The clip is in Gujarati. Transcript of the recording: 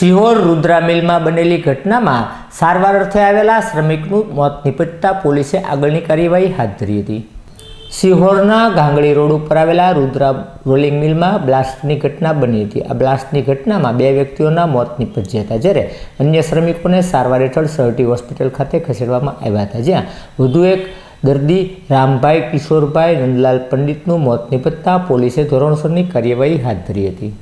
સિહોર રુદ્રા મિલમાં બનેલી ઘટનામાં સારવાર અર્થે આવેલા શ્રમિકનું મોત નિપજતા પોલીસે આગળની કાર્યવાહી હાથ ધરી હતી. સિહોરના ગાંગડી રોડ ઉપર આવેલા રુદ્રા રોલિંગ મિલમાં બ્લાસ્ટની ઘટના બની હતી. આ બ્લાસ્ટની ઘટનામાં બે વ્યક્તિઓના મોત નિપજ્યા હતા, જ્યારે અન્ય શ્રમિકોને સારવાર હેઠળ સરટી હોસ્પિટલ ખાતે ખસેડવામાં આવ્યા હતા, જ્યાં વધુ એક દર્દી રામભાઈ કિશોરભાઈ નંદલાલ પંડિતનું મોત નિપજતા પોલીસે ધોરણસરની કાર્યવાહી હાથ ધરી હતી.